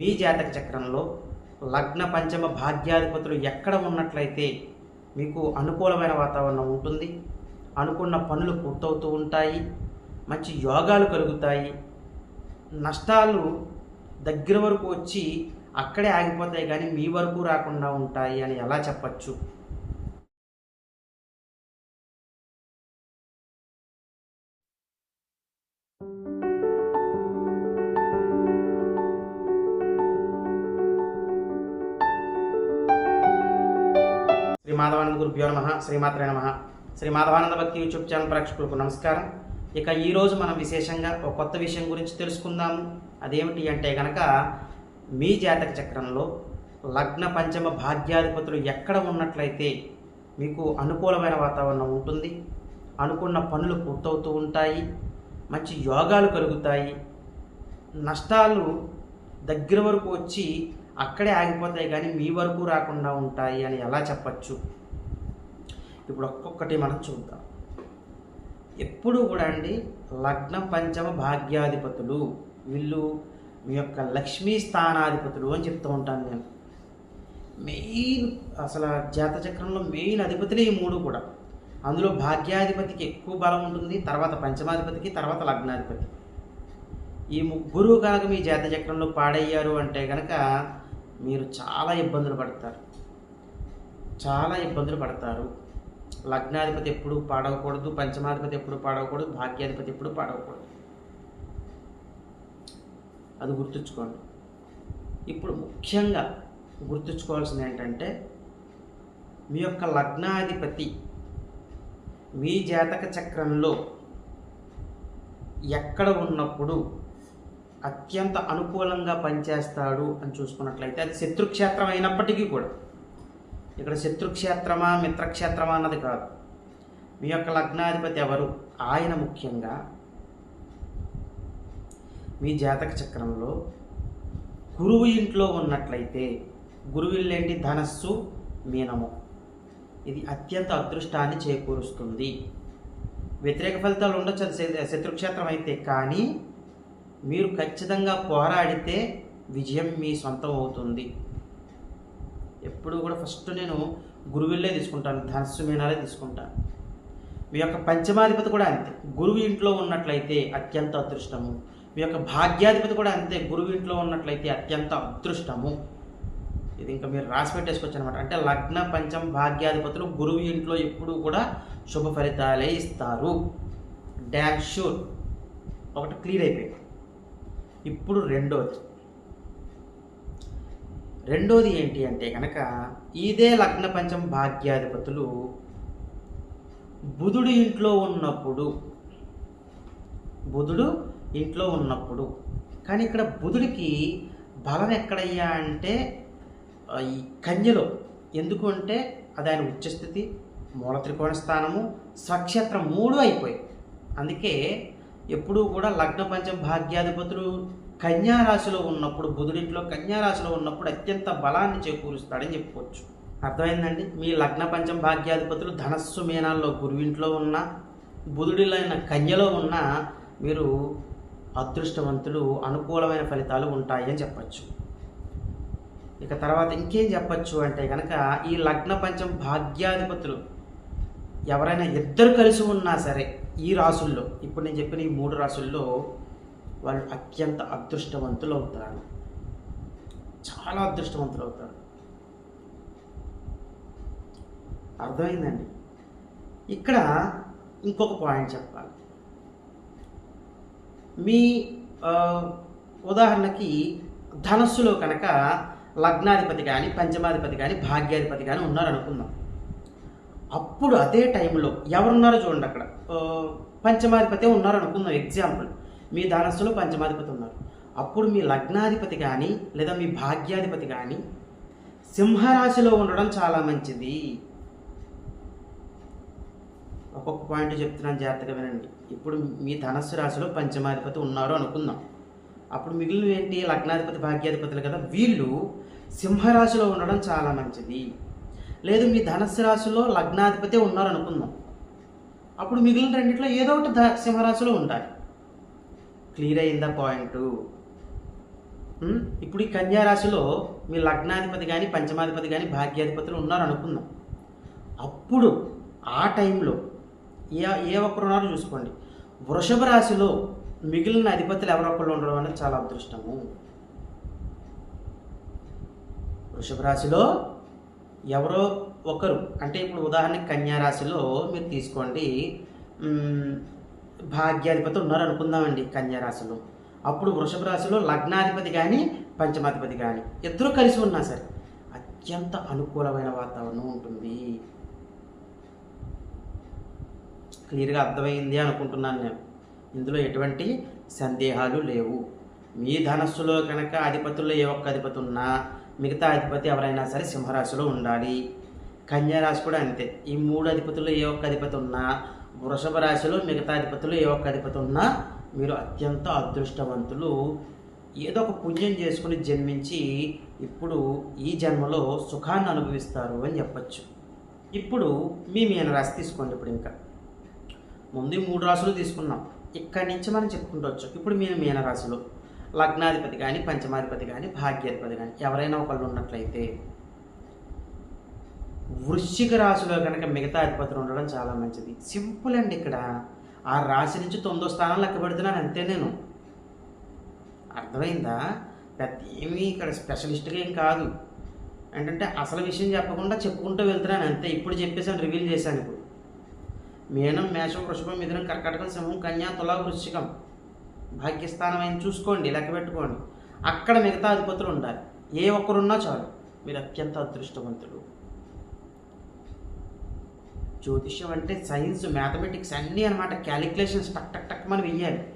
మీ జాతక చక్రంలో లగ్న పంచమ భాగ్యాధిపతులు ఎక్కడ ఉన్నట్లయితే మీకు అనుకూలమైన వాతావరణం ఉంటుంది. అనుకున్న పనులు పూర్తవుతూ ఉంటాయి. మంచి యోగాలు కలుగుతాయి. నష్టాలు దగ్గర వరకు వచ్చి అక్కడే ఆగిపోతాయి కానీ మీ వరకు రాకుండా ఉంటాయి అని ఎలా చెప్పచ్చు? మాధవానంద గురుభ్యో నమ శ్రీమాత్రే నమ. శ్రీ మాధవానంద భక్తి యూట్యూబ్ ఛానల్ ప్రేక్షకులకు నమస్కారం. ఇక ఈరోజు మనం విశేషంగా ఒక కొత్త విషయం గురించి తెలుసుకుందాము. అదేమిటి అంటే కనుక మీ జాతక చక్రంలో లగ్న పంచమ భాగ్యాధిపతులు ఎక్కడ ఉన్నట్లయితే మీకు అనుకూలమైన వాతావరణం ఉంటుంది అనుకున్న పనులు పూర్తవుతూ ఉంటాయి మంచి యోగాలు కలుగుతాయి నష్టాలు దగ్గర వరకు వచ్చి అక్కడే ఆగిపోతాయి కానీ మీ వరకు రాకుండా ఉంటాయి అని ఎలా చెప్పచ్చు? ఇప్పుడు ఒక్కొక్కటి మనం చూద్దాం. ఎప్పుడు కూడా అండి లగ్న పంచమ భాగ్యాధిపతులు వీళ్ళు మీ యొక్క లక్ష్మీ స్థానాధిపతులు అని చెప్తూ ఉంటాను నేను. మెయిన్ అసలు జాతచక్రంలో మెయిన్ అధిపతులే ఈ మూడు కూడా. అందులో భాగ్యాధిపతికి ఎక్కువ బలం ఉంటుంది తర్వాత పంచమాధిపతికి తర్వాత లగ్నాధిపతి ఈ ముగ్గురు కనుక మీ జాతచక్రంలో పాడయ్యారు అంటే కనుక మీరు చాలా ఇబ్బందులు పడతారు. చాలా ఇబ్బందులు పడతారు. లగ్నాధిపతి ఎప్పుడు పాడవకూడదు పంచమాధిపతి ఎప్పుడు పాడవకూడదు భాగ్యాధిపతి ఎప్పుడు పాడవకూడదు. అది గుర్తుంచుకోండి. ఇప్పుడు ముఖ్యంగా గుర్తుంచుకోవాల్సింది ఏంటంటే మీ యొక్క లగ్నాధిపతి మీ జాతక చక్రంలో ఎక్కడ ఉన్నప్పుడు అత్యంత అనుకూలంగా పనిచేస్తాడు అని చూసుకున్నట్లయితే అది శత్రుక్షేత్రం అయినప్పటికీ కూడా. ఇక్కడ శత్రుక్షేత్రమా మిత్రక్షేత్రమా అన్నది కాదు. మీ యొక్క లగ్నాధిపతి ఎవరు? ఆయన ముఖ్యంగా మీ జాతక చక్రంలో గురువు ఇంట్లో ఉన్నట్లయితే గురువు ఇల్లేంటి ధనస్సు మీనము. ఇది అత్యంత అదృష్టాన్ని చేకూరుస్తుంది. వ్యతిరేక ఫలితాలు ఉండొచ్చు అది శత్రుక్షేత్రం అయితే. కానీ మీరు ఖచ్చితంగా పోరాడితే విజయం మీ సొంతం అవుతుంది. ఎప్పుడు కూడా ఫస్ట్ నేను గురువులే తీసుకుంటాను ధనస్సు మీనాలే తీసుకుంటాను. మీ యొక్క పంచమాధిపతి కూడా అంతే. గురువు ఇంట్లో ఉన్నట్లయితే అత్యంత అదృష్టము. మీ యొక్క భాగ్యాధిపతి కూడా అంతే. గురువు ఇంట్లో ఉన్నట్లయితే అత్యంత అదృష్టము. ఇది ఇంకా మీరు రాసి పెట్టేసుకోవచ్చు అనమాట అంటే లగ్న పంచం భాగ్యాధిపతులు గురువు ఇంట్లో ఎప్పుడూ కూడా శుభ ఫలితాలే ఇస్తారు. Damn sure. ఒకటి క్లియర్ అయిపోయింది. ఇప్పుడు రెండోది. రెండోది ఏంటి అంటే కనుక ఇదే లగ్న పంచం భాగ్యాధిపతులు బుధుడు ఇంట్లో ఉన్నప్పుడు బుధుడు ఇంట్లో ఉన్నప్పుడు కానీ ఇక్కడ బుధుడికి బలం ఎక్కడయ్యా అంటే ఈ కన్యలో. ఎందుకు అంటే అది ఆయన ఉచ్చస్థితి మూల త్రికోణ స్థానము స్వక్షేత్రం మూడు అయిపోయాయి. అందుకే ఎప్పుడూ కూడా లగ్న పంచం భాగ్యాధిపతులు కన్యా రాశిలో ఉన్నప్పుడు బుధుడింట్లో కన్యా రాశిలో ఉన్నప్పుడు అత్యంత బలాన్ని చేకూరుస్తాడని చెప్పుకోవచ్చు. అర్థమైందండి? మీ లగ్న పంచం భాగ్యాధిపతులు ధనస్సు మీనాల్లో గురువింట్లో ఉన్న బుధుడిలైన కన్యలో ఉన్న మీరు అదృష్టవంతులు అనుకూలమైన ఫలితాలు ఉంటాయి అని చెప్పచ్చు. ఇక తర్వాత ఇంకేం చెప్పచ్చు అంటే కనుక ఈ లగ్న పంచం భాగ్యాధిపతులు ఎవరైనా ఇద్దరు కలిసి ఉన్నా సరే ఈ రాసుల్లో ఇప్పుడు నేను చెప్పిన ఈ మూడు రాసుల్లో వాళ్ళు అత్యంత అదృష్టవంతులు అవుతారు చాలా అదృష్టవంతులు అవుతారు. అర్థమైందండి? ఇక్కడ ఇంకొక పాయింట్ చెప్పాలి. మీ ఉదాహరణకి ధనస్సులో కనుక లగ్నాధిపతి కానీ పంచమాధిపతి కానీ భాగ్యాధిపతి కానీ ఉన్నారనుకుందాం. అప్పుడు అదే టైంలో ఎవరున్నారో చూడండి అక్కడ. పంచమాధిపతి ఉన్నారు అనుకుందాం ఎగ్జాంపుల్ మీ ధనస్సులో పంచమాధిపతి ఉన్నారు. అప్పుడు మీ లగ్నాధిపతి కానీ లేదా మీ భాగ్యాధిపతి కానీ సింహరాశిలో ఉండడం చాలా మంచిది. ఒక్కొక్క పాయింట్ చెప్తున్నాను జాగ్రత్తగా వినండి. ఇప్పుడు మీ ధనస్సు రాశిలో పంచమాధిపతి ఉన్నారు అనుకుందాం. అప్పుడు మిగిలిన ఏంటి? లగ్నాధిపతి భాగ్యాధిపతులు కదా. వీళ్ళు సింహరాశిలో ఉండడం చాలా మంచిది. లేదు మీ ధనస్సు రాశిలో లగ్నాధిపతి ఉన్నారు అనుకుందాం అప్పుడు మిగిలిన రెండిట్లో ఏదో ఒకటి సింహరాశిలో ఉండాలి క్లియర్ అయిందా పాయింట్? ఇప్పుడు ఈ కన్యా రాశిలో మీ లగ్నాధిపతి కానీ పంచమాధిపతి కానీ భాగ్యాధిపతులు ఉన్నారు అనుకుందాం అప్పుడు ఆ టైంలో ఏ ఏ ఒక్కరు ఉన్నారో చూసుకోండి. వృషభ రాశిలో మిగిలిన అధిపతులు ఎవరొకళ్ళు ఉండడం అనేది చాలా అదృష్టము. వృషభ రాశిలో ఎవరో ఒకరు అంటే ఇప్పుడు ఉదాహరణకి కన్యా రాశిలో మీరు తీసుకోండి భాగ్యాధిపతి ఉన్నారు అనుకుందామండి కన్యా రాశిలో. అప్పుడు వృషభ రాశిలో లగ్నాధిపతి కానీ పంచమాధిపతి కానీ ఇద్దరు కలిసి ఉన్నా సరే అత్యంత అనుకూలమైన వాతావరణం ఉంటుంది. క్లియర్గా అర్థమైంది అనుకుంటున్నాను నేను. ఇందులో ఎటువంటి సందేహాలు లేవు. మీ ధనస్సులో కనుక అధిపతుల్లో ఏ ఒక్క అధిపతి ఉన్నా మిగతా అధిపతి ఎవరైనా సరే సింహరాశిలో ఉండాలి. కన్యారాశి కూడా అంతే. ఈ మూడు అధిపతుల్లో ఏ ఒక్క అధిపతి ఉన్నా వృషభ రాశిలో మిగతా అధిపతులు ఏ ఒక్క అధిపతి ఉన్నా మీరు అత్యంత అదృష్టవంతులు. ఏదో ఒక పుణ్యం చేసుకుని జన్మించి ఇప్పుడు ఈ జన్మలో సుఖాన్ని అనుభవిస్తారు అని చెప్పచ్చు. ఇప్పుడు మీ మీనరాశి తీసుకోండి ఇప్పుడు ఇంకా. ముందు మూడు రాశులు తీసుకున్నాం. ఇక్కడి నుంచి మనం చెప్పుకుంటవచ్చు ఇప్పుడు మీరు మీనరాశిలో లగ్నాధిపతి కానీ పంచమాధిపతి కానీ భాగ్యాధిపతి కానీ ఎవరైనా ఒకళ్ళు ఉన్నట్లయితే వృశ్చిక రాశిలో కనుక మిగతా అధిపతులు ఉండడం చాలా మంచిది. సింపుల్ అండి ఇక్కడ. ఆ రాశి నుంచి తొమ్మిదో స్థానం లెక్క పెడుతున్నాను అంతే నేను. అర్థమైందా? పెద్ద ఏమీ ఇక్కడ స్పెషలిస్ట్గా ఏం కాదు. ఏంటంటే అసలు విషయం చెప్పకుండా చెప్పుకుంటూ వెళ్తున్నాను అంతే. ఇప్పుడు చెప్పేసాను రివీల్ చేశాను ఇప్పుడు. మీనం మేషం వృషభం మిథునం కర్కటకం సింహం కన్యా తులా వృశ్చికం భాగ్యస్థానం అయిన చూసుకోండి లెక్క పెట్టుకోండి. అక్కడ మిగతా అధిపతులు ఉండాలి. ఏ ఒక్కరున్నా చాలు. మీరు అత్యంత అదృష్టవంతుడు జ్యోతిష్యం అంటే సైన్స్ మ్యాథమెటిక్స్ అన్నీ అనమాట క్యాలిక్యులేషన్స్ టక్ టక్ టక్ మనం వెయ్యాలి.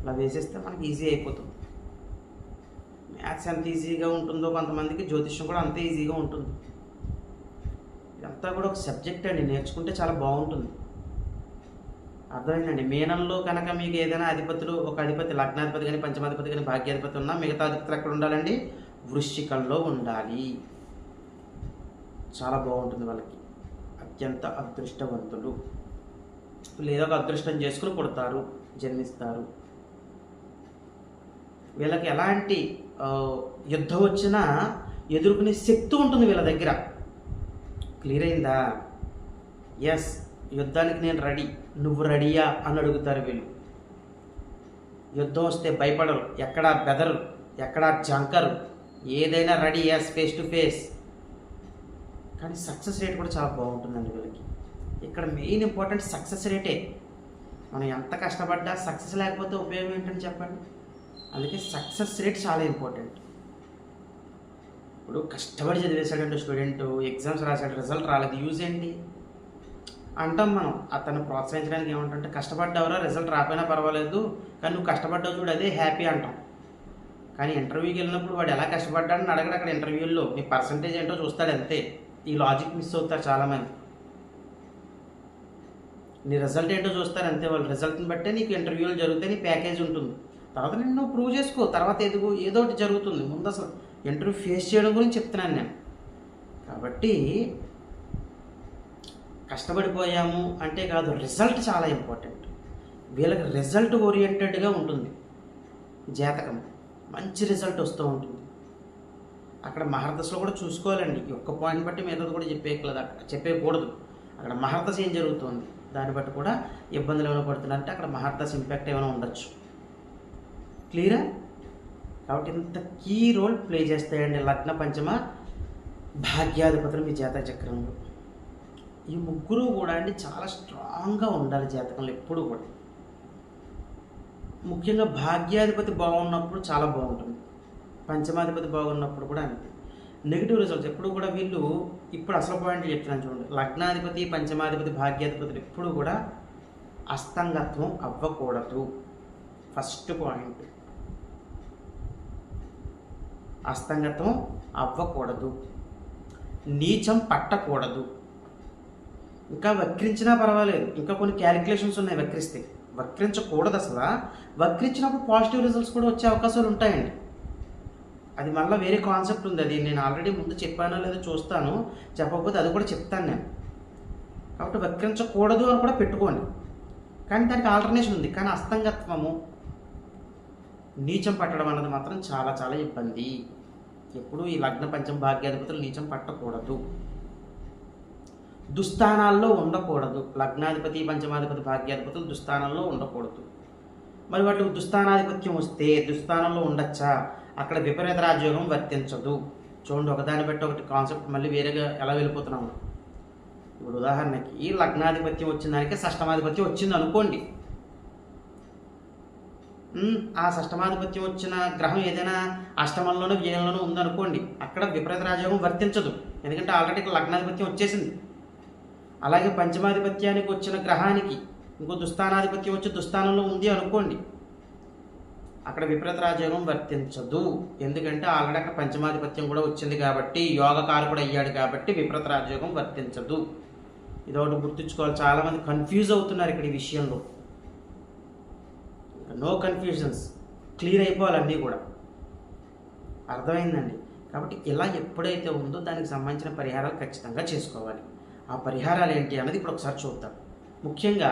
అలా వేసేస్తే మనకి ఈజీ అయిపోతుంది. మ్యాథ్స్ ఎంత ఈజీగా ఉంటుందో కొంతమందికి జ్యోతిష్యం కూడా అంతే ఈజీగా ఉంటుంది. ఇదంతా కూడా ఒక సబ్జెక్ట్ అండి. నేర్చుకుంటే చాలా బాగుంటుంది. అర్థమైందండి. మీనంలో కనుక మీకు ఏదైనా అధిపతులు ఒక అధిపతి లగ్నాధిపతి కానీ పంచమాధిపతి కానీ భాగ్యాధిపతి ఉన్నా మిగతా అధిపతులు ఎక్కడ ఉండాలండి? వృశ్చికంలో ఉండాలి. చాలా బాగుంటుంది వాళ్ళకి. అత్యంత అదృష్టవంతులు. లేదా ఒక అదృష్టం చేసుకుని పుడతారు జన్మిస్తారు. వీళ్ళకి ఎలాంటి యుద్ధం వచ్చినా ఎదుర్కొనే శక్తి ఉంటుంది వీళ్ళ దగ్గర. క్లియర్ అయిందా? ఎస్ యుద్ధానికి నేను రెడీ. నువ్వు రెడీయా అని అడుగుతారు వీళ్ళు. యుద్ధం వస్తే భయపడరు ఎక్కడా బెదరు ఎక్కడా జంకరు ఏదైనా ready as face to face. కానీ సక్సెస్ రేట్ కూడా చాలా బాగుంటుందండి వీళ్ళకి. ఇక్కడ మెయిన్ ఇంపార్టెంట్ సక్సెస్ రేటే. మనం ఎంత కష్టపడ్డా సక్సెస్ లేకపోతే ఉపయోగం ఏంటని చెప్పండి? అందుకే సక్సెస్ రేట్ చాలా ఇంపార్టెంట్. ఇప్పుడు కష్టపడి చదివేశాడంటే స్టూడెంట్ ఎగ్జామ్స్ రాశాడు రిజల్ట్ రాలేదు యూజ్ ఏంటి? అంటాం మనం. అతను ప్రోత్సహించడానికి ఏమంటే కష్టపడ్డావురా రిజల్ట్ రాకపోయినా పర్వాలేదు కానీ నువ్వు కష్టపడ్డావు చూడు అదే హ్యాపీ అంటాం. కానీ ఇంటర్వ్యూకి వెళ్ళినప్పుడు వాడు ఎలా కష్టపడ్డాడని అడగడు అక్కడ ఇంటర్వ్యూల్లో నీ పర్సంటేజ్ ఏంటో చూస్తాడు అంతే. ఈ లాజిక్ మిస్ అవుతారు చాలామంది. నీ రిజల్ట్ ఏంటో చూస్తారు అంతే వాళ్ళు. రిజల్ట్ని బట్టే నీకు ఇంటర్వ్యూలు జరిగితే నీ ప్యాకేజ్ ఉంటుంది. తర్వాత నేను నువ్వు ప్రూవ్ చేసుకో. తర్వాత ఎదుగు ఏదో ఒకటి జరుగుతుంది. ముందు అసలు ఇంటర్వ్యూ ఫేస్ చేయడం గురించి చెప్తున్నాను నేను. కాబట్టి కష్టపడిపోయాము అంటే కాదు రిజల్ట్ చాలా ఇంపార్టెంట్ వీళ్ళకి రిజల్ట్ ఓరియంటెడ్గా ఉంటుంది. జాతకం. మంచి రిజల్ట్ వస్తూ ఉంటుంది. అక్కడ మహర్దశలో కూడా చూసుకోవాలండి. ఒక్క పాయింట్ బట్టి మిగతాది కూడా చెప్పేయకలేదు అక్కడ చెప్పేయకూడదు అక్కడ మహర్దశ ఏం జరుగుతుంది? దాన్ని బట్టి కూడా ఇబ్బందులు ఏమైనా పడుతున్నారంటే అక్కడ మహర్దశ ఇంపాక్ట్ ఏమైనా ఉండొచ్చు. క్లియరా కాబట్టి ఇంత కీ రోల్ ప్లే చేస్తాయండి లగ్న పంచమ భాగ్యాధిపతులు మీ జాతక చక్రంలో. ఈ ముగ్గురు కూడా అండి చాలా స్ట్రాంగ్గా ఉండాలి జాతకంలో ఎప్పుడు కూడా. ముఖ్యంగా భాగ్యాధిపతి బాగున్నప్పుడు చాలా బాగుంటుంది. పంచమాధిపతి బాగున్నప్పుడు కూడా అంతే. నెగిటివ్ రిజల్ట్స్ ఎప్పుడు కూడా వీళ్ళు ఇప్పుడు అసలు పాయింట్ చెప్తున్నాను చూడండి. లగ్నాధిపతి పంచమాధిపతి భాగ్యాధిపతులు ఎప్పుడు కూడా అస్తంగత్వం అవ్వకూడదు. ఫస్ట్ పాయింట్ అస్తంగత్వం అవ్వకూడదు. నీచం పట్టకూడదు. ఇంకా వక్రించినా పర్వాలేదు. ఇంకా కొన్ని క్యాలిక్యులేషన్స్ ఉన్నాయి వక్రిస్తే. వక్రించకూడదు అసలు. వక్రించినప్పుడు పాజిటివ్ రిజల్ట్స్ కూడా వచ్చే అవకాశాలు ఉంటాయండి. అది మళ్ళీ వేరే కాన్సెప్ట్ ఉంది. అది నేను ఆల్రెడీ ముందు చెప్పానో లేదో చూస్తాను. చెప్పకపోతే అది కూడా చెప్తాను నేను. కాబట్టి వక్రించకూడదు అని కూడా పెట్టుకోండి. కానీ దానికి ఆల్టర్నేషన్ ఉంది. కానీ అస్తంగత్వము నీచం పట్టడం అన్నది మాత్రం చాలా చాలా ఇబ్బంది. ఎప్పుడు ఈ లగ్న పంచం భాగ్యాధిపతులు నీచం పట్టకూడదు. దుస్థానాల్లో ఉండకూడదు. లగ్నాధిపతి పంచమాధిపతి భాగ్యాధిపతులు దుస్థానంలో ఉండకూడదు. మరి వాటికి దుస్థానాధిపత్యం వస్తే దుస్థానంలో ఉండొచ్చా? అక్కడ విపరీత రాజయోగం వర్తించదు. చూడండి ఒకదాన్ని బట్టి ఒకటి కాన్సెప్ట్ మళ్ళీ వేరేగా ఎలా వెళ్ళిపోతున్నాము ఇప్పుడు ఉదాహరణకి ఈ లగ్నాధిపత్యం వచ్చిన దానికి షష్టమాధిపత్యం వచ్చింది అనుకోండి. ఆ షష్టమాధిపత్యం వచ్చిన గ్రహం ఏదైనా అష్టమంలోనూ వ్యయంలోనూ ఉందనుకోండి అక్కడ విపరీత రాజయోగం వర్తించదు. ఎందుకంటే ఆల్రెడీ లగ్నాధిపత్యం వచ్చేసింది. అలాగే పంచమాధిపత్యానికి వచ్చిన గ్రహానికి ఇంకో దుస్థానాధిపత్యం వచ్చి దుస్థానంలో ఉంది అనుకోండి. అక్కడ విపరీత రాజయోగం వర్తించదు. ఎందుకంటే ఆల్రెడీ అక్కడ పంచమాధిపత్యం కూడా వచ్చింది కాబట్టి యోగకారకుడు అయ్యాడు కాబట్టి విపరీత రాజయోగం వర్తించదు. ఇదొకటి గుర్తుంచుకోవాలి. చాలామంది కన్ఫ్యూజ్ అవుతున్నారు ఇక్కడ ఈ విషయంలో. నో కన్ఫ్యూజన్స్ క్లియర్ అయిపోవాలన్నీ కూడా. అర్థమైందండి. కాబట్టి ఇలా ఎప్పుడైతే ఉందో దానికి సంబంధించిన పరిహారాలు ఖచ్చితంగా చేసుకోవాలి. ఆ పరిహారాలు ఏంటి అన్నది ఇప్పుడు ఒకసారి చూద్దాం. ముఖ్యంగా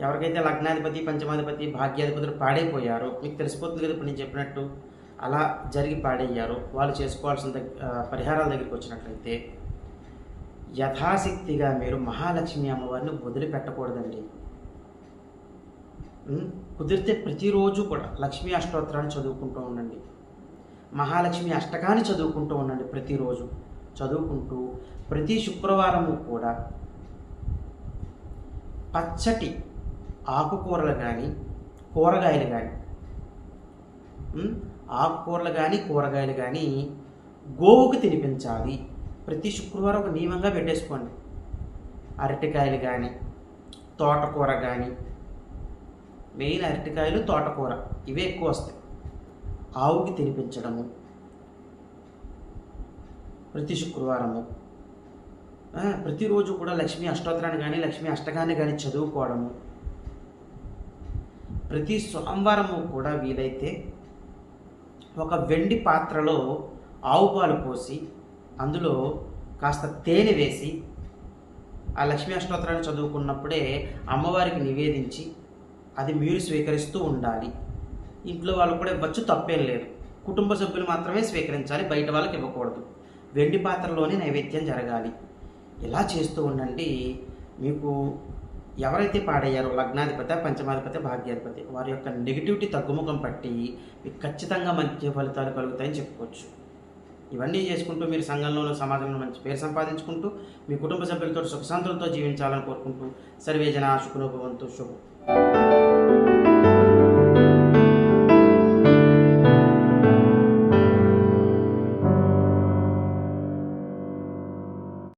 ఎవరికైతే లగ్నాధిపతి పంచమాధిపతి భాగ్యాధిపతులు పాడైపోయారో మీకు తెలిసిపోతుంది కదా ఇప్పుడు నేను చెప్పినట్టు అలా జరిగి పాడయ్యారో వాళ్ళు చేసుకోవాల్సిన దగ్గ- పరిహారాల దగ్గరికి వచ్చినట్లయితే యథాశక్తిగా మీరు మహాలక్ష్మి అమ్మవారిని వదిలిపెట్టకూడదండి. కుదిరితే ప్రతిరోజు కూడా లక్ష్మీ అష్టోత్తరాన్ని చదువుకుంటూ ఉండండి. మహాలక్ష్మి అష్టకాన్ని చదువుకుంటూ ఉండండి ప్రతిరోజు. చదువుకుంటూ ప్రతి శుక్రవారము కూడా పచ్చటి ఆకుకూరలు కానీ కూరగాయలు కానీ ఆకుకూరలు కానీ కూరగాయలు కానీ గోవుకు తినిపించాలి. ప్రతి శుక్రవారం ఒక నియమంగా పెట్టేసుకోండి. అరటికాయలు కానీ తోటకూర కానీ మెయిన్ అరటికాయలు తోటకూర ఇవే ఎక్కువ వస్తాయి. ఆవుకి తినిపించడము ప్రతి శుక్రవారము. ప్రతిరోజు కూడా లక్ష్మీ అష్టోత్తరాన్ని కానీ లక్ష్మీ అష్టకాన్ని కానీ చదువుకోవడము. ప్రతి సోమవారము కూడా వీలైతే ఒక వెండి పాత్రలో ఆవు పాలు పోసి అందులో కాస్త తేనె వేసి ఆ లక్ష్మీ అష్టోత్తరాన్ని చదువుకున్నప్పుడే అమ్మవారికి నివేదించి అది మీరు స్వీకరిస్తూ ఉండాలి. ఇంట్లో వాళ్ళు కూడా ఇవ్వచ్చు తప్పేం లేదు. కుటుంబ సభ్యులు మాత్రమే స్వీకరించాలి బయట వాళ్ళకి ఇవ్వకూడదు. వెండి పాత్రలోనే నైవేద్యం జరగాలి. ఇలా చేస్తూ ఉండండి. మీకు ఎవరైతే పాడయ్యారో లగ్నాధిపతి పంచమాధిపతి భాగ్యాధిపతి వారి యొక్క నెగిటివిటీ తగ్గుముఖం పట్టి మీకు ఖచ్చితంగా మంచి ఫలితాలు కలుగుతాయని చెప్పుకోవచ్చు. ఇవన్నీ చేసుకుంటూ మీరు సంఘంలోనూ సమాజంలో మంచి పేరు సంపాదించుకుంటూ మీ కుటుంబ సభ్యులతో సుఖశాంతులతో జీవించాలని కోరుకుంటూ సర్వేజన శుకునోభవంతో శుభం.